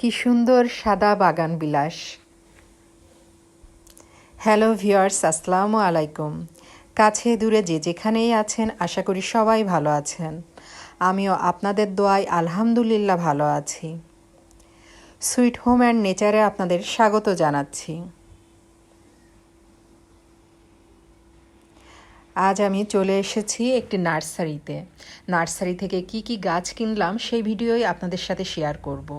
কি সুন্দর সাদা বাগান বিলাস। হ্যালো ভিউয়ার্স, আসসালামু আলাইকুম। কাছে দূরে যে যেখানেই আছেন, আশা করি সবাই ভালো আছেন। আমিও আপনাদের দোয়ায় আলহামদুলিল্লাহ ভালো আছি। সুইট হোম অ্যান্ড নেচারে আপনাদের স্বাগত জানাচ্ছি। আজ আমি চলে এসেছি একটি নার্সারিতে। নার্সারি থেকে কি কি গাছ কিনলাম, সেই ভিডিওই আপনাদের সাথে শেয়ার করব।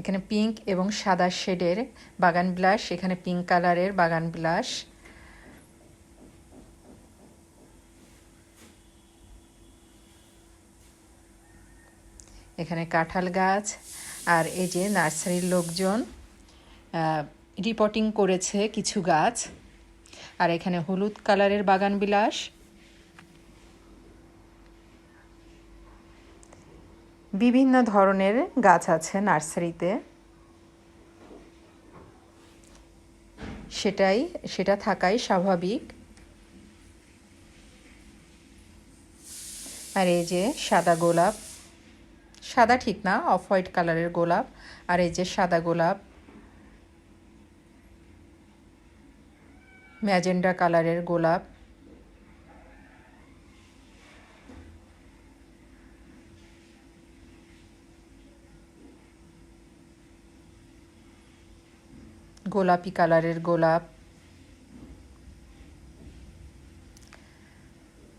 এখানে পিঙ্ক এবং সাদা শেডের বাগান বিলাস, এখানে পিঙ্ক কালারের বাগান বিলাস। এখানে কাঁঠাল গাছ আর এই যে নার্সারির লোকজন রিপোর্টিং করেছে কিছু গাছ। আর এখানে হলুদ কালারের বাগান বিলাস। বিভিন্ন ধরনের গাছ আছে নার্সারিতে। সেটাই, সেটা থাকাই স্বাভাবিক। আর এই যে সাদা গোলাপ, সাদা ঠিক না, অফ হোয়াইট কালারের গোলাপ। আর এই যে সাদা গোলাপ, ম্যাজেন্ডা কালারের গোলাপ। গোলাপি কালারের গোলাপ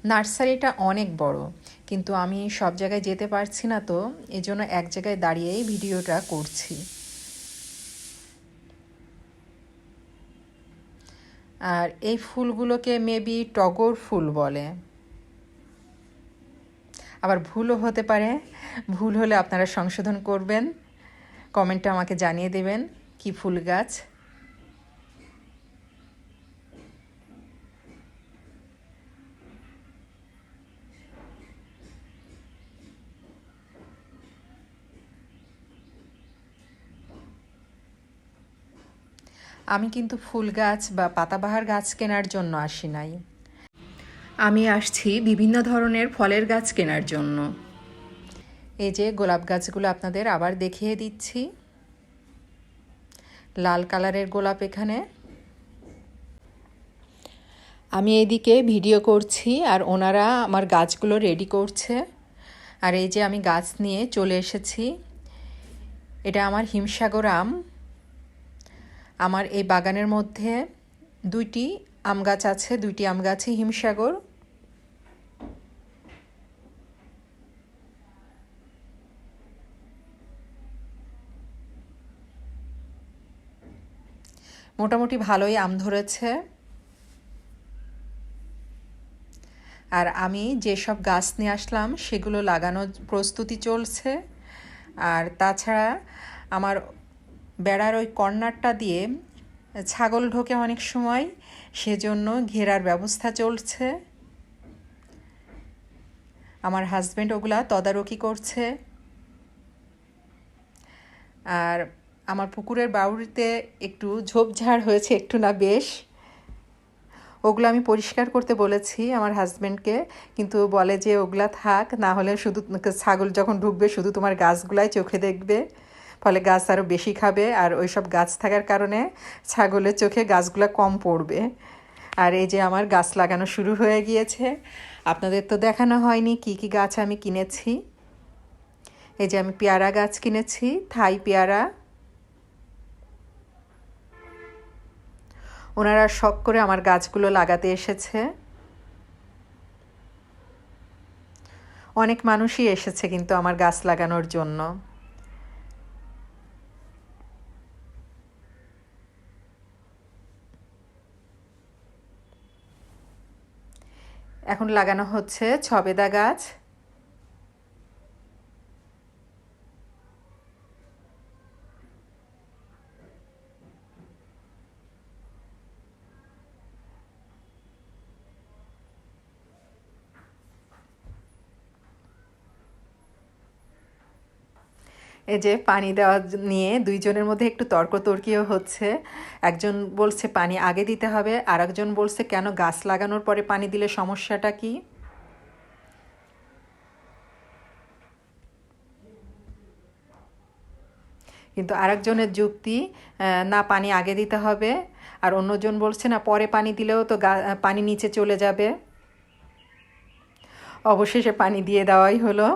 নার্সারিটা অনেক বড়, কিন্তু আমি সব জায়গায় যেতে পারছি না তো, এজন্য এক জায়গায় দাঁড়িয়েই ভিডিওটা করছি। আর এই ফুলগুলোকে মেবি টগর ফুল বলে। আবার ভুলও হতে পারে, ভুল হলে আপনারা সংশোধন করবেন। কমেন্টে আমাকে জানিয়ে দেবেন কি ফুল গাছ। আমি কিন্তু ফুল গাছ বা পাতাবাহার গাছ কেনার জন্য আসি নাই। আমি আসছি বিভিন্ন ধরনের ফলের গাছ কেনার জন্য। এই যে গোলাপ গাছগুলো আপনাদের আবার দেখিয়ে দিচ্ছি। লাল কালারের গোলাপ এখানে। আমি এদিকে ভিডিও করছি আর ওনারা আমার গাছগুলো রেডি করছে। আর এই যে আমি গাছ নিয়ে চলে এসেছি। এটা আমার হিমসাগর আম। আমার এই বাগানের মধ্যে দুইটি আম গাছ আছে, দুইটি আম গাছই হিমসাগর। মোটামুটি ভালোই আম ধরেছে। আর আমি যেসব গাছ নিয়ে আসলাম, সেগুলো লাগানোর প্রস্তুতি চলছে। আর তাছাড়া আমার বেড়ার ওই কর্নারটা দিয়ে ছাগল ঢোকে অনেক সময়, সেজন্য ঘেরার ব্যবস্থা চলছে। আমার হাজব্যান্ড ওগুলা তদারকি করছে। আর আমার পুকুরের বাউরিতে একটু ঝোপঝাড় হয়েছে, একটু না বেশ। ওগুলো আমি পরিষ্কার করতে বলেছি আমার হাজব্যান্ডকে কিন্তু বলে যে ওগুলা থাক, না হলে শুধু ছাগল যখন ঢুকবে শুধু তোমার গাছগুলাই চোখে দেখবে। ফলে গাছ আরও বেশি খাবে আর ওই সব গাছ থাকার কারণে ছাগলের চোখে গাছগুলো কম পড়বে। আর এই যে আমার গাছ লাগানো শুরু হয়ে গিয়েছে। আপনাদের তো দেখানো হয়নি কি কি গাছ আমি কিনেছি। এই যে আমি পেয়ারা গাছ কিনেছি, থাই পেয়ারা। ওনারা শখ করে আমার গাছগুলো লাগাতে এসেছে। অনেক মানুষই এসেছে কিন্তু আমার গাছ লাগানোর জন্য। এখন লাগানো হচ্ছে ছবেদা গাছ। এই যে পানি দেওয়া নিয়ে দুইজনের মধ্যে একটু তর্কতর্কিও হচ্ছে। একজন বলছে, পানি আগে দিতে হবে। আর একজন বলছে, কেন গাছ লাগানোর পরে পানি দিলে সমস্যাটা কি? কিন্তু আরেকজনের যুক্তি না, পানি আগে দিতে হবে। আর অন্যজন বলছে, না, পরে পানি দিলেও তো পানি নিচে চলে যাবে। অবশেষে পানি দিয়ে দেওয়াই হলো।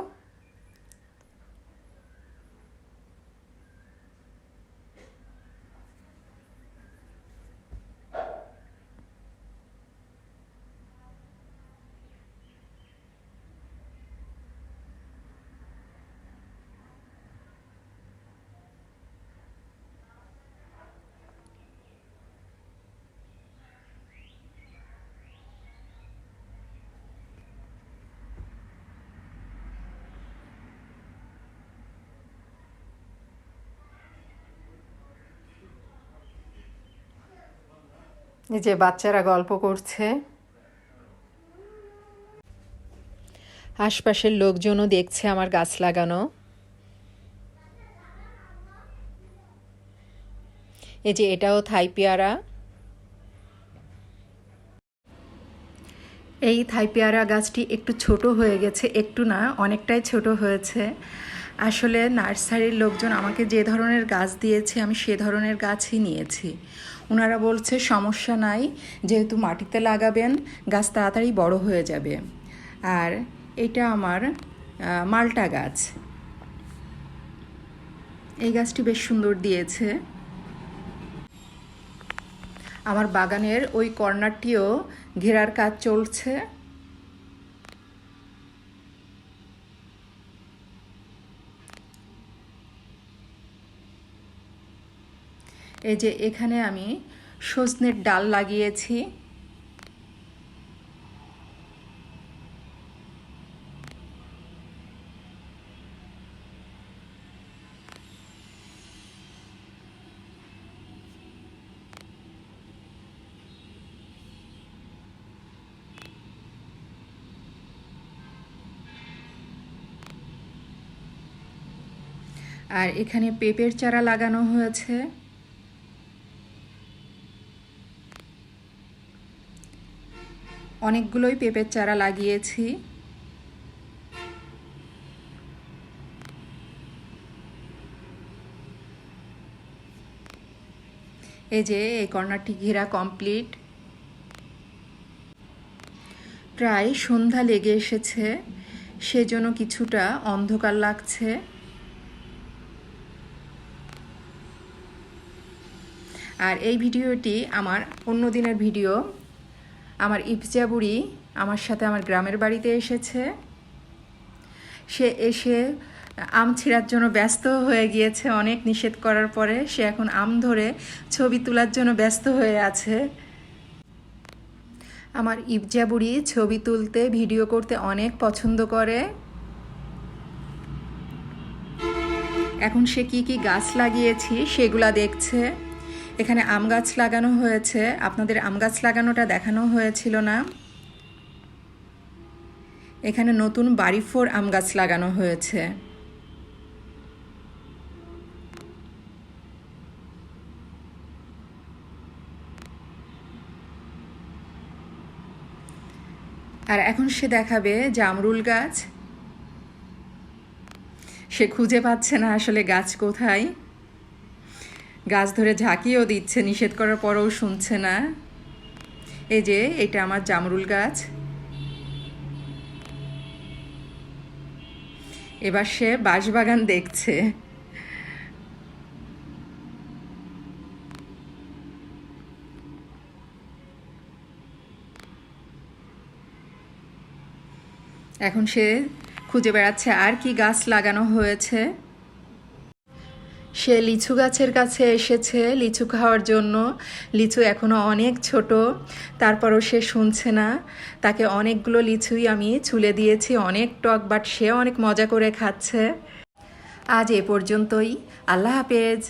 এই যে বাচ্চারা গল্প করছে। আশপাশের লোকজনও দেখছে আমার গাছ লাগানো। এই যে এটাও থাই পেয়ারা। এই থাই পেয়ারা গাছটি একটু ছোট হয়ে গেছে একটু না অনেকটাই ছোট হয়েছে। আসলে নার্সারির লোকজন আমাকে যে ধরনের গাছ দিয়েছে আমি সে ধরনের গাছই নিয়েছি। ওনারা বলছে, সমস্যা নাই, যেহেতু মাটিতে লাগাবেন, গাছ তাড়াতাড়ি বড় হয়ে যাবে। আর এটা আমার মালটা গাছ। এই গাছটি বেশ সুন্দর দিয়েছে। আমার বাগানের ওই কর্নারটিও ঘেরার কাজ চলছে। এই যে এখানে আমি সজনের ডাল লাগিয়েছি। আর এখানে পেঁপের চারা লাগানো হয়েছে। অনেকগুলোই পেঁপের চারা লাগিয়েছি। এই যে, এই কর্নারটি ঘেরা কমপ্লিট প্রায় সন্ধ্যা লেগে এসেছে, সেজন্য কিছুটা অন্ধকার লাগছে। আর এই ভিডিওটি আমার অন্য দিনের ভিডিও আমার ইপজা বুড়ি আমার সাথে আমার গ্রামের বাড়িতে এসেছে। সে এসে আম ছিঁড়ার জন্য ব্যস্ত হয়ে গিয়েছে। অনেক নিষেধ করার পরে সে এখন আম ধরে ছবি তোলার জন্য ব্যস্ত হয়ে আছে। আমার ইপজা বুড়ি ছবি তুলতে, ভিডিও করতে অনেক পছন্দ করে। এখন সে কি কি গাছ লাগিয়েছি সেগুলা দেখছে। এখানে আম গাছ লাগানো হয়েছে। আপনাদের আম গাছ লাগানোটা দেখানো হয়েছিল না। এখানে নতুন বাড়ি ফোর আম গাছ লাগানো হয়েছে। আর এখন সে দেখাবে জামরুল গাছ। সে খুঁজে পাচ্ছে না আসলে গাছ কোথায়। গাছ ধরে ঝাঁকিয়েও দিচ্ছে, নিষেধ করার পরেও শুনছে না। এই যে, এটা আমার জামরুল গাছ। এবার সে বাঁশবাগান দেখছে। এখন সে খুঁজে বেড়াচ্ছে, আর কি গাছ লাগানো হয়েছে? সে লিচু গাছের কাছে এসেছে লিচু খাওয়ার জন্য। লিচু এখনও অনেক ছোট, তারপরও সে শুনছে না। তাকে অনেকগুলো লিচুই আমি ছুলে দিয়েছি, অনেক টক, বাট সে অনেক মজা করে খাচ্ছে। আজ এ পর্যন্তই। আল্লাহ হাফেজ।